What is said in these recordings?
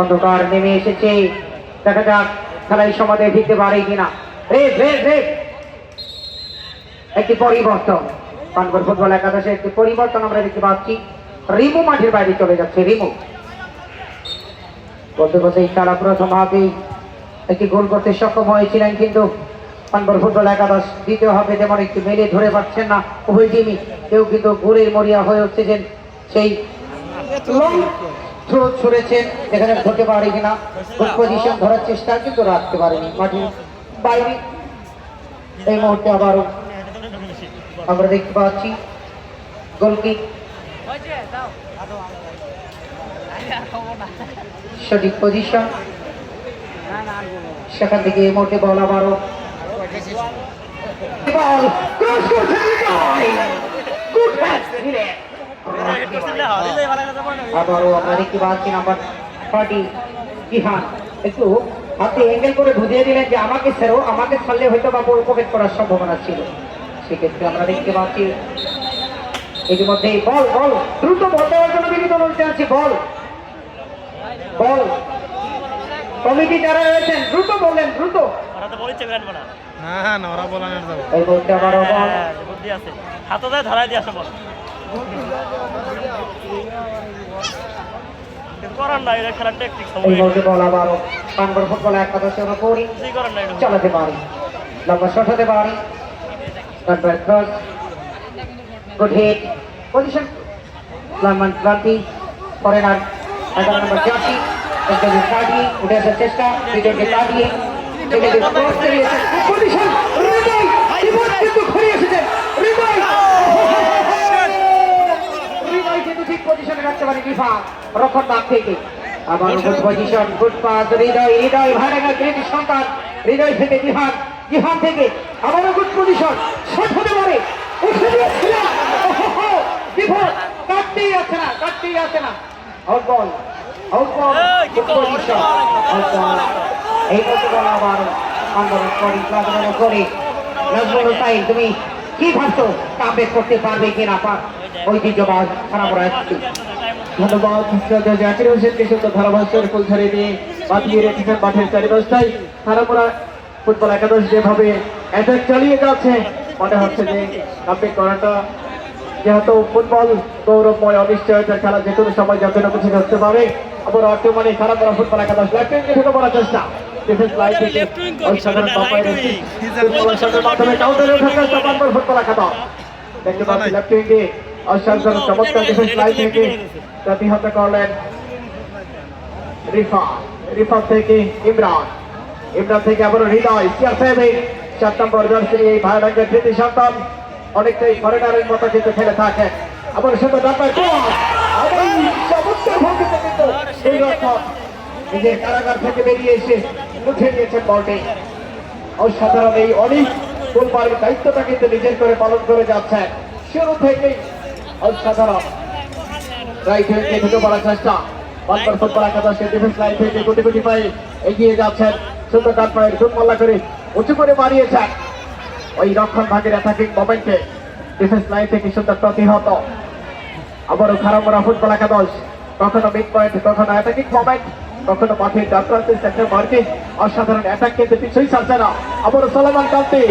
অন্ধকার নেমে এসেছে। দেখা যাক খেলায় সমাধে ফিরতে পারে কিনা। একটি পরিবর্তন। পানগড় ফুটবল একাদশে একটি পরিবর্তন আমরা দেখতে পাচ্ছি। রিমু মাঠের বাইরে চলে যাচ্ছে রিমু। বলতে বলতে তারা প্রথম হাফে একটি গোল করতে সক্ষম হয়েছিলেন কিন্তু পানগড় ফুটবল একাদশ দ্বিতীয় হাফে তেমন একটু মেলে ধরে পাচ্ছেন না। উভয় টিমই কেউ কিন্তু গোলের মরিয়া হয়ে উঠছেন। সেই থ্রো ছুড়েছেন এখানে ধরতে পারে কিনা? পজিশন ধরার চেষ্টা কিন্তু রাখতে পারেনি মাটির বাইরে। এই মুহূর্তে আবারও আমরা দেখতে পাচ্ছি গোলকি সঠিক পজিশন সেখান থেকে এই মুহূর্তে বল আবারও। বল ক্রস করছে গুড প্যাস আবারও আমরা দেখতে পাচ্ছি নাম্বার থার্টি ইহান। একটু হাতে অ্যাঙ্গেল করে বুঝিয়ে দিলেন যে আমাকে ছেড়ো আমাকে ছাড়লে হয়তো বা পকেট করার সম্ভাবনা ছিল। সেক্ষেত্রে আমরা দেখতে পাচ্ছি ইতিমধ্যে বল বল দ্রুত বল দেওয়ার জন্য বিভিন্ন বলতে আছি বল। বল। কমিটি যারা রয়েছেন দ্রুত বললেন দ্রুত। ওরা তো বলেছে ব্র্যান্ড বানা না হ্যাঁ না ওরা বলা। যাব হ্যাঁ হাতে ধরাই দিয়ে আসে বল। এই বল পানগড় ফুটবল করার নাই এটা। চালাতে পারি। লম্বা শট হতে পারি। তারপর ক্রস গুড হিট পজিশন লামান ক্রান্তি ফরেনার এগারো নম্বর জার্সি একটাকে কাটিয়ে উঠে আসার চেষ্টা দুজনকে কাটিয়ে পজিশন হৃদয় জীবন কিন্তু ঘুরে এসেছেন হৃদয় হৃদয় কিন্তু ঠিক পজিশনে রাখতে পারে রক্ষণ থেকে। আবার good position good pass Hridoy Hridoy ভাড়াঙ্গা great সন্তান। হৃদয় থেকে জিহান জিহান থেকে আবারও গুড পজিশন শট হতে পারে। উঠে দিয়েছিলেন ওহো, বিভা কাটতেই আছে না কাটতেই আছে না। আউট বল আউট বল এই, গুড পজিশন এই মতো বল আবার আন্দোলন করি করে। নাজমুল হুসাইন তুমি কি ভাবছ? কামব্যাক করতে পারবে কিনা? ঐতিহ্যবাদ খারাপ রাখছি ধন্যবাদ জাকির হোসেনকে সুন্দর ধারাভাষ্যের ফুল ধরে নিয়ে বাঁধিয়ে রেখেছেন মাঠের চারিপাশটাই তারাপোড়া ফুটবল একাদশ যেভাবে অ্যাটাক চালিয়ে যাচ্ছে মনে হচ্ছে যে কাপে করাটা যেহেতু ফুটবল গৌরবময় অনিশ্চয়তার খেলা যে কোনো সময় যে কোনো কিছু হতে পারে আবার আক্রমণে খারাপ করা ফুটবল একাদশ পড়ার চেষ্টা। ডিফেন্স লাইন থেকে অসাধারণ বাপায় ফুটবলের মাধ্যমে কাউন্টারে চেষ্টা পানবার ফুটবল একাদশ। দেখতে পাচ্ছি লেফট উইঙ্গে অসাধারণ, চমৎকার ডিফেন্স লাইন থেকে প্রতিহত করলেন রিফা। রিফা থেকে ইমরান। ইমরান থেকে আবার হৃদয় সিআর সাহেবের চার নম্বর জার্সি, এই ভাইরাঙ্গের তৃতীয় সন্তান অনেকটাই ফরেনারের মতো কিন্তু খেলে থাকে আবার সুন্দর ডাক্তার চমৎকার ভঙ্গিতে কিন্তু এই কারাগার থেকে বেরিয়ে এসে উঠে নিয়েছেন বলটি। অসাধারণ এই অনেক ফুলবাড়ির দায়িত্বটা কিন্তু নিজের করে পালন করে যাচ্ছেন। শুরু থেকেই অসাধারণ। রাইট উইঙ্গে ঢুকে পড়ার চেষ্টা। বারবার ফুটবল একাদশের ডিফেন্স লাইন থেকে গুটি গুটি পায়ে এগিয়ে যাচ্ছেন সুন্দর ডান পায়ের দুধ মাল্লা করে উঁচু করে মারিয়েছেন ওই রক্ষণ ভাগের অ্যাটাকিং মোমেন্টে ডিফেন্স লাইন থেকে সুন্দর প্রতিহত। আবারও খারাপ ফুটবল একাদশ। কখনো মিড পয়েন্ট কখনো অ্যাটাকিং মোমেন্ট কখনো মাঠের ডান প্রান্তে সেক্টর অসাধারণ অ্যাটাক কিন্তু পিছুই ছাড়ছে না। আবারও সলমান কান্তি।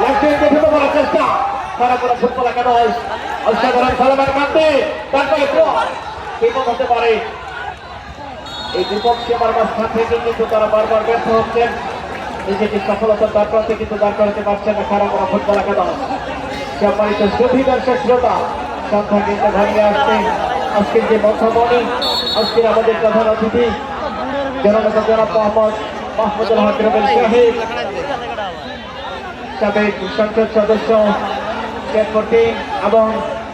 লেফট উইঙ্গে ঢুকে পড়ার চেষ্টা। খারাপ ফুটবল একাদশ। অসাধারণ সলমান কান্তি তারপরে বিপদ হতে পারে। এই বিপক্ষে বারবার থেকে কিন্তু তারা বারবার ব্যর্থ হচ্ছেন নিজেকে সফলতার দ্বার প্রান্তে কিন্তু দাঁড় করাতে পারছেন না খারাপ করা ফুটবল একাদশ। সম্মানিত সুধী দর্শক শ্রোতা সংখ্যা কিন্তু ভাঙিয়ে আসছে। আজকের যে মধ্যমণি আজকের আমাদের প্রধান অতিথি, জননেতা জনাব মোহাম্মদ মাহমুদুল হক রবেল সাহেব। সাবেক সংসদ সদস্য শেখপতি এবং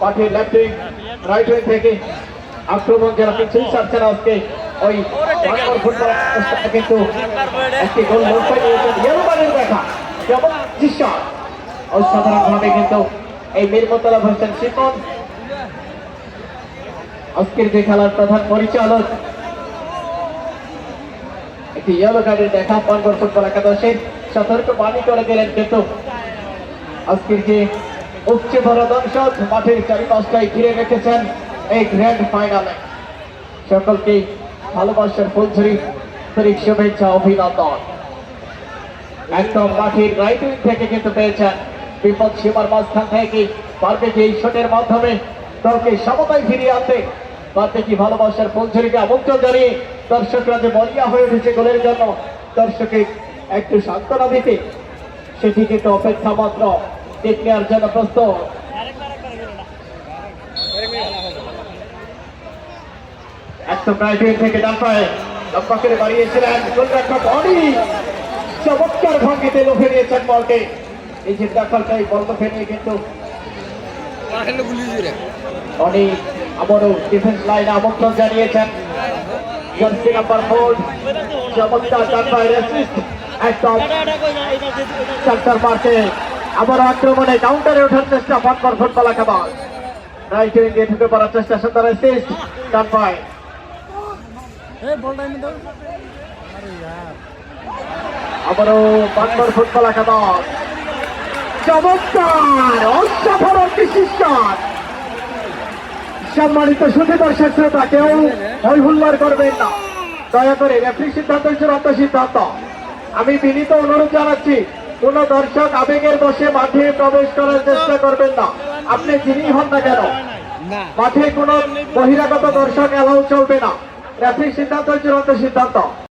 মাঠে লেফট উইং রাইট উইং থেকে আক্রমণ যারা পিছিয়ে ছাড়ছে না আজকে ওই কিন্তু একটি গোল মুখে নিয়েছেন ইয়েলোবানের দেখা যেমন দৃশ্য? অসাধারণভাবে কিন্তু এই মিরমতলা হোসেন শিপন। আজকের যে খেলার প্রধান পরিচালক, একটি ইয়েলো কার্ডের দেখা পানগড় ফুটবল একাদশের সতর্ক বাণী করে দিলেন কিন্তু আজকের যে উচ্চ বড় দর্শক, মাঠের চারিপাশটাই ঘিরে রেখেছেন এই গ্র্যান্ড ফাইনালে সকলকে ভালোবাসার ফুলঝুরি, ফেরিক শুভেচ্ছা, অভিনন্দন। একদম মাঠের রাইট উইং থেকে কিন্তু পেয়েছেন বিপদ সীমার মাঝখান থেকে। পারবে কি এই শটের মাধ্যমে? দলকে সমতায় ফিরিয়ে আনতে। পারবে কি ভালোবাসার ফুলঝুরিকে আমন্ত্রণ জানিয়ে দর্শকরা যে বলিয়া হয়ে উঠেছে গোলের জন্য দর্শকে একটু সান্ত্বনা দিতে, সেটি কিন্তু অপেক্ষা মাত্র। টেক নেওয়ার জন্য থেকে ডান পায়ে লম্বা করে বাড়িয়েছিলেন গোলরক্ষক অনি চমৎকার ভঙ্গিতে লোভে নিয়েছেন বলকে নিজের দখলটাই লোভে নিয়ে কিন্তু অনি আবারও ডিফেন্স লাইনে আমন্ত্রণ জানিয়েছেন চমৎকার একদম সেন্টার মার্কে আবার আক্রমণে কাউন্টারে ওঠার চেষ্টা ফটফট ফুটবল একেবারে। রাইট উইঙ্গে ঢুকে পড়ার চেষ্টা সুন্দর অ্যাসিস্ট ডান পায়ে। আবারও বাংলার ফুটবল একাদশ চমৎকার! অসাধারণ সম্মানিত সুখী দর্শক শ্রোতা কেউ হই হুল্লার করবেন না। দয়া করে রেফারি সিদ্ধান্ত চূড়ান্ত সিদ্ধান্ত। আমি বিনীত অনুরোধ জানাচ্ছি কোন দর্শক আবেগের বসে মাঠে প্রবেশ করার চেষ্টা করবেন না। আপনি যিনি হন না কেন? মাঠে কোন বহিরাগত দর্শক এলাও চলবে না। রেফারি সিদ্ধান্ত চূড়ান্ত সিদ্ধান্ত।